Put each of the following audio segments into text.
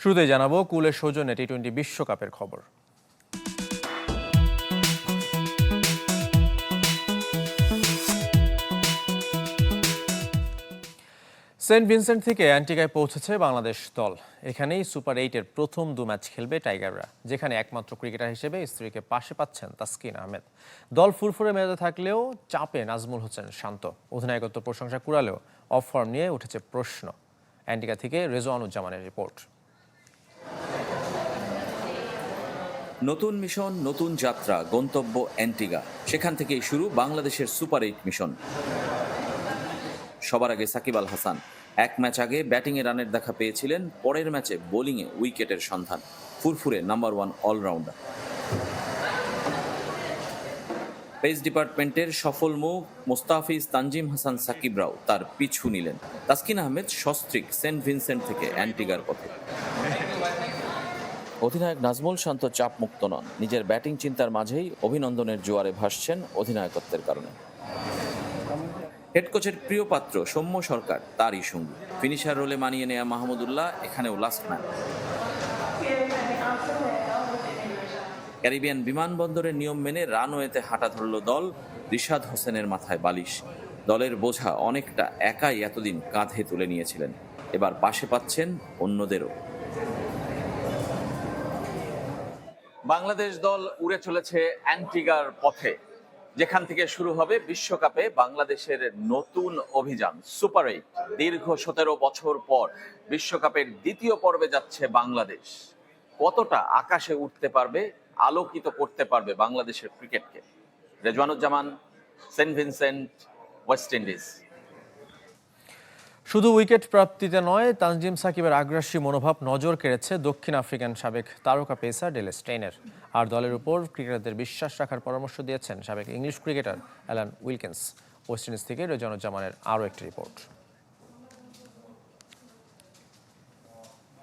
শুরুতেই জানাব কুলের সৌজন্যে টি টোয়েন্টি বিশ্বকাপের খবর। সেন্ট ভিনসেন্ট থেকে অ্যান্টিগায় পৌঁছেছে বাংলাদেশ দল। এখানেই সুপার এইটের প্রথম দু ম্যাচ খেলবে টাইগাররা, যেখানে একমাত্র ক্রিকেটার হিসেবে স্ত্রীকে পাশে পাচ্ছেন তাসকিন আহমেদ। দল ফুরফুরে মেজাজে থাকলেও চাপে নাজমুল হোসেন শান্ত। অধিনায়কত্ব প্রশংসা কুড়ালেও অফ ফর্ম নিয়ে উঠেছে প্রশ্ন। অ্যান্টিগা থেকে রেজওয়ানুজ্জামানের রিপোর্ট। নতুন মিশন, নতুন যাত্রা, গন্তব্য অ্যান্টিগা। সেখান থেকেই শুরু বাংলাদেশের সুপার এইট মিশন। সবার আগে সাকিব আল হাসান। এক ম্যাচ আগে ব্যাটিংয়ে রানের দেখা পেয়েছিলেন, পরের ম্যাচে বোলিংয়ে উইকেটের সন্ধান। ফুরফুরে নাম্বার ওয়ান অলরাউন্ডার। পেস ডিপার্টমেন্টের সফল মুখ মোস্তাফিজ তানজিম হাসান সাকিবরাও তার পিছু নিলেন। তাসকিন আহমেদ সস্ত্রিক সেন্ট ভিনসেন্ট থেকে অ্যান্টিগার পথে। অধিনায়ক নাজমুল শান্ত চাপ মুক্ত নন। নিজের ব্যাটিং চিন্তার মাঝেই অভিনন্দনের জোয়ারে ভাসছেন অধিনায়কত্বের কারণে। হেড কোচের প্রিয় পাত্র সৌম্য সরকার, তারই সঙ্গী। ফিনিশার রোলে মানিয়ে নেয়া মাহমুদুল্লাহ এখানেও লাস্ট ম্যান ক্যারিবিয়ান বিমানবন্দরের নিয়ম মেনে রানওয়েতে হাঁটা ধরল দল রিশাদ হোসেনের মাথায় বালিশ। দলের বোঝা অনেকটা একাই এতদিন কাঁধে তুলে নিয়েছিলেন। এবার পাশে পাচ্ছেন অন্যদেরও। বাংলাদেশ দল উড়ে চলেছে অ্যান্টিগার পথে। যেখান থেকে শুরু হবে বিশ্বকাপে বাংলাদেশের নতুন অভিযান, সুপার এইট। দীর্ঘ সতেরো বছর পর বিশ্বকাপের দ্বিতীয় পর্বে যাচ্ছে বাংলাদেশ। কতটা আকাশে উঠতে পারবে, আলোকিত করতে পারবে বাংলাদেশের ক্রিকেটকে? Rezwanuzzaman, Saint Vincent, West Indies. শুধু উইকেট প্রাপ্তিতে নয়, তানজিম সাকিবের আগ্রাসী মনোভাব নজর কেড়েছে দক্ষিণ আফ্রিকান সাবেক তারকা পেসার ডেলে স্টেইনের। আর দলের উপর ক্রিকেটারদের বিশ্বাস রাখার পরামর্শ দিয়েছেন সাবেক English cricketer Alan Wilkins. West Indies থেকে রেজানুজ্জামানের আরও একটি রিপোর্ট।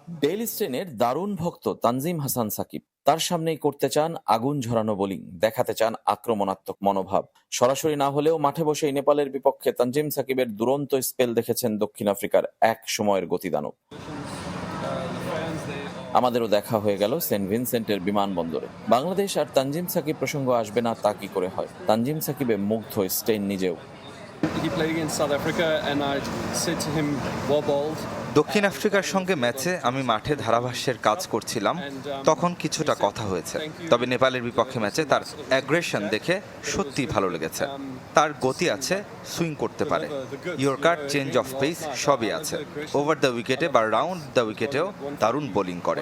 ডেইলি স্টেনের দারুণ ভক্ত তানজিম হাসান সাকিব। তার সামনেই করতে চান আগুন ঝরানো বোলিং দেখাতে চান আক্রমণাত্মক মনোভাব। সরাসরি না হলেও মাঠে বসেই নেপালের বিপক্ষে তানজিম সাকিবের দুরন্ত স্পেল দেখেছেন দক্ষিণ আফ্রিকার এক সময়ের গতিদানব আমাদেরও দেখা হয়ে গেল সেন্ট ভিনসেন্টের বিমানবন্দরে। বাংলাদেশ আর তানজিম সাকিব প্রসঙ্গ আসবে না তা কি করে হয়? তানজিম সাকিবে মুগ্ধ স্টেন নিজেও। He played against South Africa, and I said to him, "Well bowled." দক্ষিণ আফ্রিকার সঙ্গে ম্যাচে আমি মাঠে ধারাভাষ্যের কাজ করছিলাম তখন কিছুটা কথা হয়েছে। তবে নেপালের বিপক্ষে ম্যাচে তার অ্যাগ্রেশন দেখে সত্যি ভালো লেগেছে। তার গতি আছে সুইং করতে পারে। ইয়র্কার চেঞ্জ অফ পেস সবই আছে। ওভার দ্য উইকেটে বা রাউন্ড দ্য উইকেটেও দারুণ বোলিং করে।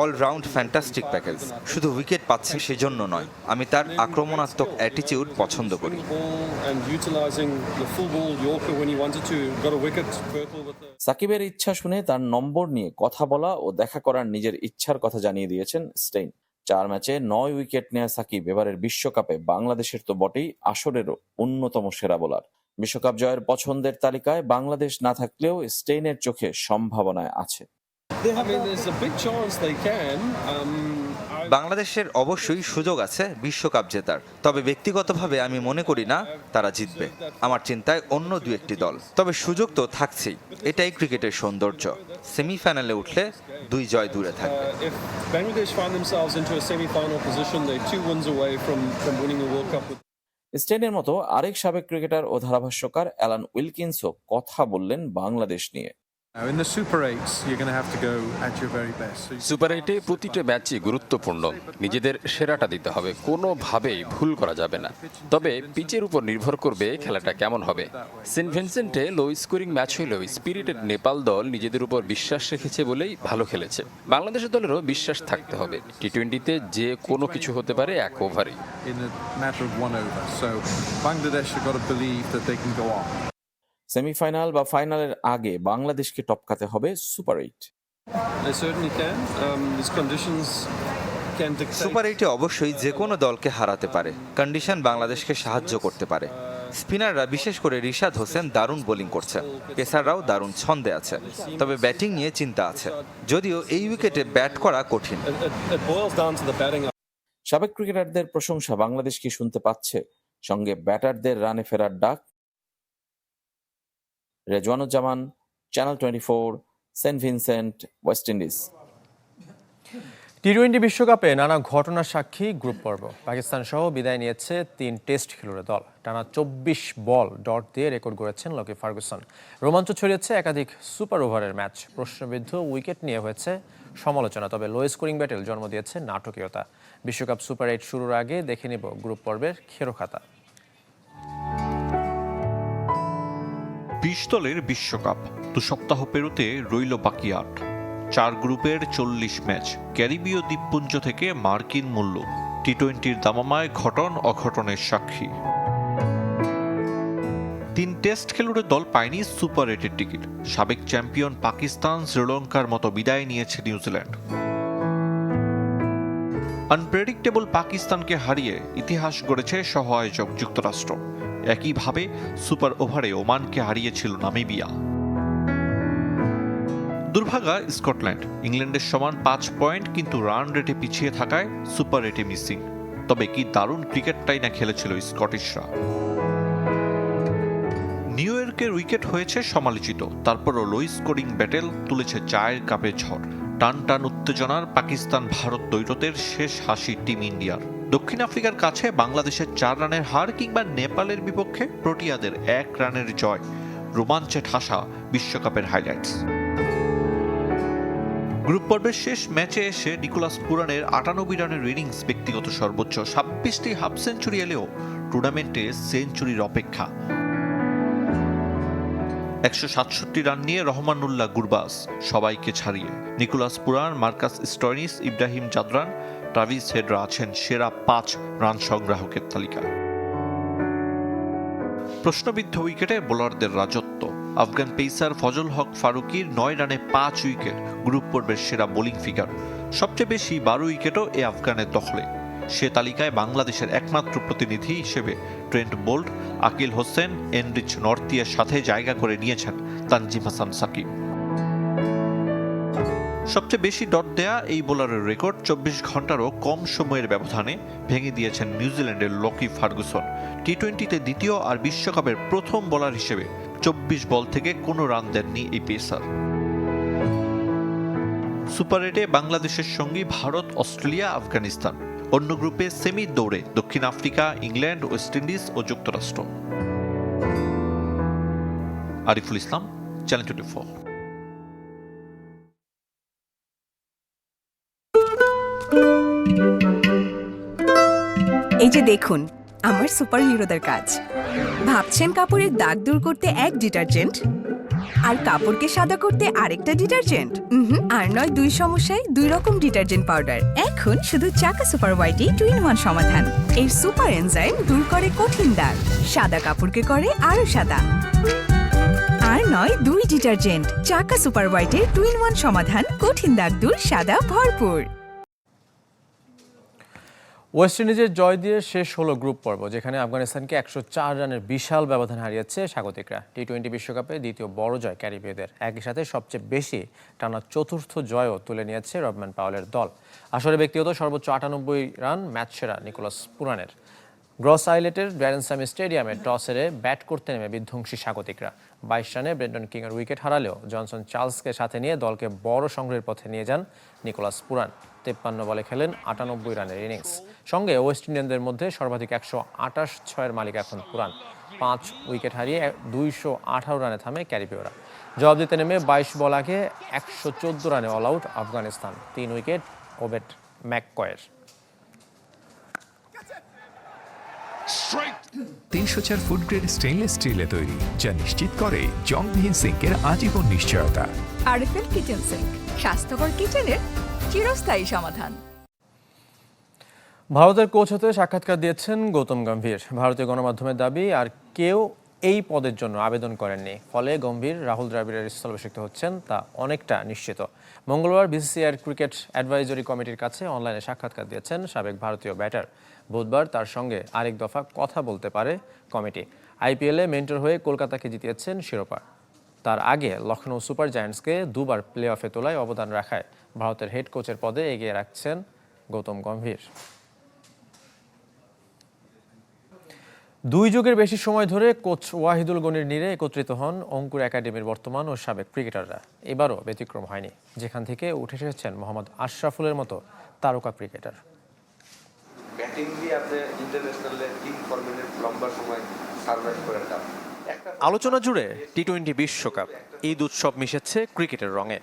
অল রাউন্ড ফ্যান্টাস্টিক প্যাকেজ শুধু উইকেট পাচ্ছে সেজন্য নয় আমি তার আক্রমণাত্মক অ্যাটিটিউড পছন্দ করি. সাকিবের ইচ্ছা শুনে তার নম্বর নিয়ে কথা বলা ও দেখা করার নিজের ইচ্ছার কথা জানিয়ে দিয়েছেন স্টেইন। চার ম্যাচে নয় উইকেট নেয়া সাকিব, এবারের বিশ্বকাপে বাংলাদেশের তো বটেই আসরেরও অন্যতম সেরা বোলার। বিশ্বকাপ জয়ের পছন্দের তালিকায় বাংলাদেশ না থাকলেও স্টেইনের চোখে সম্ভাবনায় আছে। বাংলাদেশের অবশ্যই সুযোগ আছে বিশ্বকাপ জেতার। তবে ব্যক্তিগতভাবে আমি মনে করি না তারা জিতবে। আমার চিন্তায় অন্য দু একটি দল। তবে সুযোগ তো থাকছেই। এটাই ক্রিকেটের সৌন্দর্য। সেমিফাইনালে উঠলে দুই জয় দূরে থাকবে। Uh, স্টেইনের মতো আরেক সাবেক ক্রিকেটার ও ধারাভাষ্যকার অ্যালান উইলকিন্সও কথা বললেন বাংলাদেশ নিয়ে। Now, in the Super 8s, you're going to have to go at your very best. So you- super এইটে প্রতিটা ম্যাচই গুরুত্বপূর্ণ। নিজেদের সেরাটা দিতে হবে। কোনোভাবেই ভুল করা যাবে না। তবে পিচের উপর নির্ভর করবে খেলাটা কেমন হবে। সেন্ট ভিনসেন্টে লো স্কোরিং ম্যাচ হলেও স্পিরিটেড নেপাল দল নিজেদের উপর বিশ্বাস রেখেছে বলেই ভালো খেলেছে। বাংলাদেশের দলেরও বিশ্বাস থাকতে হবে। টি টোয়েন্টিতে যে কোনো কিছু হতে পারে এক ওভারে সেমিফাইনাল বা ফাইনালের আগে বাংলাদেশকে টপকাতে হবে সুপার এইট. Um. সুপার এইটে অবশ্যই যে কোনো দলকে হারাতে পারে কন্ডিশন বাংলাদেশকে সাহায্য করতে পারে স্পিনাররা বিশেষ করে রিশাদ হোসেন দারুণ বোলিং করছে পেসাররাও দারুণ ছন্দে আছে তবে ব্যাটিং নিয়ে চিন্তা আছে যদিও এই উইকেটে ব্যাট করা কঠিন. সাবেক ক্রিকেটারদের প্রশংসা বাংলাদেশ কি শুনতে পাচ্ছে সঙ্গে ব্যাটারদের রানে ফেরার ডাক Rezwanuzzaman channel twenty four Saint Vincent West Indies T twenty বিশ্বকাপে নানা ঘটনার সাক্ষী গ্রুপ পর্ব। পাকিস্তান সহ বিদায় নিয়েছে তিন টেস্ট খেলুড়ে দল। টানা চব্বিশ বল ডট দিয়ে রেকর্ড গড়েছেন লকি ফার্গুসন। রোমাঞ্চ ছড়িয়েছে একাধিক সুপার ওভারের ম্যাচ। প্রশ্নবিদ্ধ উইকেট নিয়ে হয়েছে সমালোচনা, তবে লো স্কোরিং ব্যাটেল জন্ম দিয়েছে নাটকীয়তা। বিশ্বকাপ সুপার এইট শুরুর আগে দেখে নেব গ্রুপ পর্বের খেরোখাতা বিশ দলের বিশ্বকাপ। দু সপ্তাহ পেরোতে রইল বাকি আট। চার গ্রুপের চল্লিশ ম্যাচ। ক্যারিবীয় দ্বীপপুঞ্জ থেকে মার্কিন মূল্য। টি টোয়েন্টির দামামায় ঘটন অঘটনের সাক্ষী। তিন টেস্ট খেলুড়ে দল পায়নি সুপার এইটের টিকিট। সাবেক চ্যাম্পিয়ন পাকিস্তান শ্রীলঙ্কার মতো বিদায় নিয়েছে নিউজিল্যান্ড। আনপ্রেডিক্টেবল পাকিস্তানকে হারিয়ে ইতিহাস গড়েছে সহ আয়োজক যুক্তরাষ্ট্র। একইভাবে সুপার ওভারে ওমানকে হারিয়েছিল নামিবিয়া। দুর্ভাগা, স্কটল্যান্ড, ইংল্যান্ডের সমান পাঁচ পয়েন্ট, কিন্তু রান রেটে পিছিয়ে থাকায় সুপার রেটে মিসিং। তবে কি দারুণ ক্রিকেটটাই না খেলেছিল স্কটিশরা। নিউ ইয়র্কের উইকেট হয়েছে সমালোচিত, তারপরও লো স্কোরিং ব্যাটেল তুলেছে চায়ের কাপে ঝড়। টান টান উত্তেজনার পাকিস্তান ভারত দ্বৈরথের শেষ হাসি টিম ইন্ডিয়ার। দক্ষিণ আফ্রিকার কাছে বাংলাদেশের চার রানের হার কিংবা নেপালের বিপক্ষে প্রোটিয়াদের এক রানের জয়। রোমাঞ্চে ঠাসা বিশ্বকাপের হাইলাইটস গ্রুপ পর্বের শেষ ম্যাচে এসে নিকোলাস পুরানের আটানব্বই রানের ইনিংস ব্যক্তিগত সর্বোচ্চ ছাব্বিশটি হাফ সেঞ্চুরি এলেও টুর্নামেন্টে সেঞ্চুরির অপেক্ষা। একশো সাতষট্টি রান নিয়ে রহমানুল্লাহ গুরবাস সবাইকে ছাড়িয়ে। Nicholas Pooran, Marcus Stoinis, Ibrahim Zadran Travis হেডরা আছেন সেরা পাঁচ রান সংগ্রাহকের তালিকায়। প্রশ্নবিদ্ধ উইকেটে বোলারদের রাজত্ব। আফগান পেসার ফজল হক ফারুকির নয় রানে পাঁচ উইকেট, গ্রুপ পর্বের সেরা বোলিং ফিগার। সবচেয়ে বেশি বারো উইকেটও এ আফগানের দখলে। সে তালিকায় বাংলাদেশের একমাত্র প্রতিনিধি হিসেবে Trent Boult Akeal Hosein, Anrich নর্তিয়ার সাথে জায়গা করে নিয়েছেন তানজিম হাসান সাকিব। সবচেয়ে বেশি ডট দেয়া এই বোলারের রেকর্ড চব্বিশ ঘন্টারও কম সময়ের ব্যবধানে ভেঙে দিয়েছেন নিউজিল্যান্ডের লকি ফার্গুসন। টি টোয়েন্টিতে দ্বিতীয় আর বিশ্বকাপের প্রথম বোলার হিসেবে চব্বিশ বল থেকে কোনো রান দেননি এই পেসার। সুপার এইটে বাংলাদেশের সঙ্গী ভারত, অস্ট্রেলিয়া, আফগানিস্তান। অন্য গ্রুপে সেমি দৌড়ে দক্ষিণ আফ্রিকা, ইংল্যান্ড, ওয়েস্ট ইন্ডিজ ও যুক্তরাষ্ট্র। আরিফুল ইসলাম, চ্যানেল টোয়েন্টি এই যে দেখুন, আমার সুপার হিরোদের কাজ। ভাবছেন কাপড়ের দাগ দূর করতে এক ডিটারজেন্ট? আর কাপড়কে সাদা করতে আরেকটা ডিটারজেন্ট? আর নয়, দুই সমস্যায় দুই রকম ডিটারজেন্ট পাউডার। এখন শুধু চাকা সুপার হোয়াইটই টু ইন ওয়ান সমাধান। এর সুপার এনজাইম দূর করে কঠিন দাগ। সাদা কাপড়কে করে আরও সাদা। আর নয়, দুই ডিটারজেন্ট। চাকা সুপার হোয়াইটের টু ইন ওয়ান সমাধান। কঠিন দাগ দূর, সাদা, ভরপুর। ওয়েস্ট ইন্ডিজের জয় দিয়ে শেষ হলো গ্রুপ পর্ব, যেখানে আফগানিস্তানকে একশো চার রানের বিশাল ব্যবধান হারিয়েছে স্বাগতিকরা। টি টোয়েন্টি বিশ্বকাপে দ্বিতীয় বড় জয় ক্যারিবীয়দের। একই সাথে সবচেয়ে বেশি টানা চতুর্থ জয়ও তুলে নিয়েছে রবম্যান পাওয়েলের দল। আসলে ব্যক্তিগত সর্বোচ্চ আটানব্বই রান, ম্যাচ সেরা নিকোলাস পুরানের। গ্রস আইলেটের ব্যারেনসামি স্টেডিয়ামে টস হেরে ব্যাট করতে নেমে বিধ্বংসী স্বাগতিকরা। বাইশ রানে ব্রেন্ডন কিংয়ের উইকেট হারালেও জনসন চার্লসকে সাথে নিয়ে দলকে বড় সংগ্রহের পথে নিয়ে যান নিকোলাস পুরান। তেপ্পান্ন বলে খেলেন আটানব্বই রানের ইনিংস সঙ্গে ওয়েস্ট ইন্ডিয়ানদের মধ্যে সর্বাধিক একশো আটাশ ছয়ের মালিক এখন পুরান পাঁচ উইকেট হারিয়ে দুইশো আঠারো রানে থামে ক্যারিবীয়রা। জবাব দিতে নেমে বাইশ বল আগে একশো চোদ্দ রানে অল আউট আফগানিস্তান। তিন উইকেট ওবেট ম্যাককয়ের। তিনশো চার ফুড গ্রেড স্টেনলেস স্টিলে তৈরি যা নিশ্চিত করে জংবিহীন সিঙ্কের আজীবন নিশ্চয়তা। আরএফএল কিচেন সিঙ্ক স্বাস্থ্যকর কিচেনের চিরস্থায়ী সমাধান। ভারতের কোচ হতে সাক্ষাৎকার দিয়েছেন গৌতম গম্ভীর। ভারতীয় গণমাধ্যমের দাবি, আর কেউ এই পদের জন্য আবেদন করেননি। ফলে গম্ভীর রাহুল দ্রাবিড়ের স্থলাভিষিক্ত হচ্ছেন তা অনেকটা নিশ্চিত। মঙ্গলবার বিসিসিআইয়ের ক্রিকেট অ্যাডভাইজরি কমিটির কাছে অনলাইনে সাক্ষাৎকার দিয়েছেন সাবেক ভারতীয় ব্যাটার। বুধবার তার সঙ্গে আরেক দফা কথা বলতে পারে কমিটি। আইপিএলে মেন্টর হয়ে কলকাতাকে জিতিয়েছেন শিরোপা। তার আগে লখনৌ সুপার জায়ান্টসকে দুবার প্লে অফে তোলায় অবদান রাখায় ভারতের হেড কোচের পদে এগিয়ে রাখছেন গৌতম গম্ভীর। দুই যুগের বেশি সময় ধরে কোচ ওয়াহিদুল গনির নীরে একত্রিত হন অঙ্কুর একাডেমির বর্তমান ও সাবেক ক্রিকেটাররা। এবারও ব্যতিক্রম হয়নি যেখান থেকে উঠে এসেছেন মোহাম্মদ আশরাফুলের মতো তারকা ক্রিকেটার। ব্যাটিং দিয়ে আপনি ইন্টারন্যাশনালে তিন ফর্মেটের লম্বা সময় সার্ভাইভ করাটা আলোচনা জুড়ে টি টোয়েন্টি বিশ্বকাপ। ঈদ উৎসব মিশেছে ক্রিকেটের রঙে।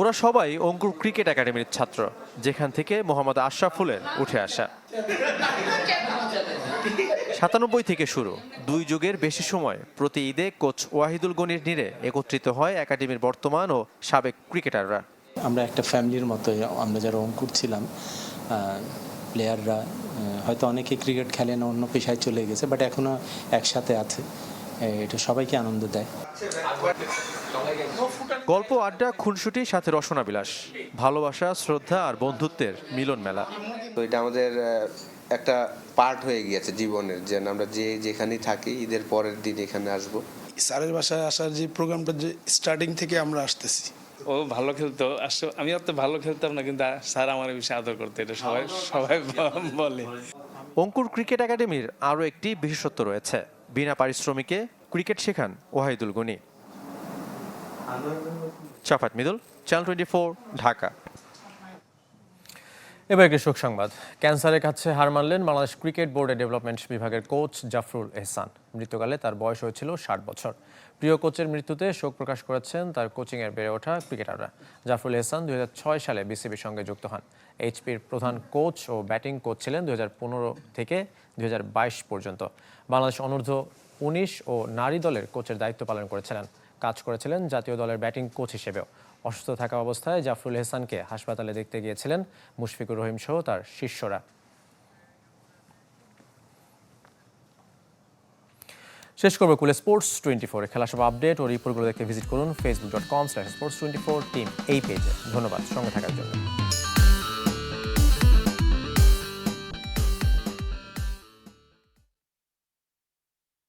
ওরা সবাই অঙ্কুর ক্রিকেট একাডেমির ছাত্র, যেখান থেকে মোহাম্মদ আশরাফুলের উঠে আসা। সাতানব্বই থেকে শুরু, দুই যুগের বেশি সময় প্রতি ঈদে কোচ ওয়াহিদুল গনির নিরে একত্রিত হয় একাডেমির বর্তমান ও সাবেক ক্রিকেটাররা। আমরা একটা ফ্যামিলির মতো আমরা যারা অঙ্কুর ছিলাম প্লেয়াররা হয়তো অনেকে ক্রিকেট খেলেন অন্য পেশায় চলে গেছে বাট এখনও একসাথে আছে। এটা সবাইকে আনন্দ দেয়। গল্প আড্ডা খুনসুটি সাথে রসনা বিলাস ভালোবাসা শ্রদ্ধা আর বন্ধুত্বের মিলন মেলা। তো এটা আমাদের একটা পার্ট হয়ে গিয়েছে জীবনের যে আমরা যে যেখানেই থাকি ঈদের পরের দিন এখানে আসব। স্যারের বাসায় আসার যে প্রোগ্রামটা যে স্টার্টিং থেকে আমরা আসতেছি। ও ভালো খেলতো। আসলে আমি অত ভালো খেলতাম না কিন্তু স্যার আমার বেশি আদর করতো এটা সবাই সবাই বলে। অঙ্কুর ক্রিকেট একাডেমির আরও একটি বিশেষত্ব রয়েছে। বিনা পারিশ্রমিকে ক্রিকেট শেখান ওয়াহিদুল গনি। চাফাত মিদুল চ্যানেল টোয়েন্টি ঢাকা। এবার শোক সংবাদ। ক্যান্সারের কাছে হার মানলেন বাংলাদেশ ক্রিকেট বোর্ডের ডেভেলপমেন্ট বিভাগের কোচ জাফরুল এহসান। মৃত্যুকালে তার বয়স হয়েছিল ষাট বছর। প্রিয় কোচের মৃত্যুতে শোক প্রকাশ করেছেন তার কোচিংয়ের বেড়ে ওঠা ক্রিকেটাররা। জাফরুল এহসান দুই সালে বিসিবির সঙ্গে যুক্ত হন। এইচপির প্রধান কোচ ও ব্যাটিং কোচ ছিলেন দুই হাজার পনেরো থেকে দুই হাজার বাইশ পর্যন্ত। বাংলাদেশ অনূর্ধ্ব উনিশ ও নারী দলের কোচের দায়িত্ব পালন করেছিলেন। কাজ করেছিলেন জাতীয় দলের ব্যাটিং কোচ হিসেবেও। অসুস্থ থাকা অবস্থায় জাফরুল এহসানকে হাসপাতালে দেখতে গিয়েছিলেন মুশফিকুর রহিম সহ তার শিষ্যরা। শেষ করব কুলে স্পোর্টস টোয়েন্টি ফোর খেলা সব আপডেট ও রিপোর্টগুলো দেখতে ভিজিট করুন Facebook dot com slash sports twenty four team এই পেজে ধন্যবাদ, সঙ্গে থাকার জন্য।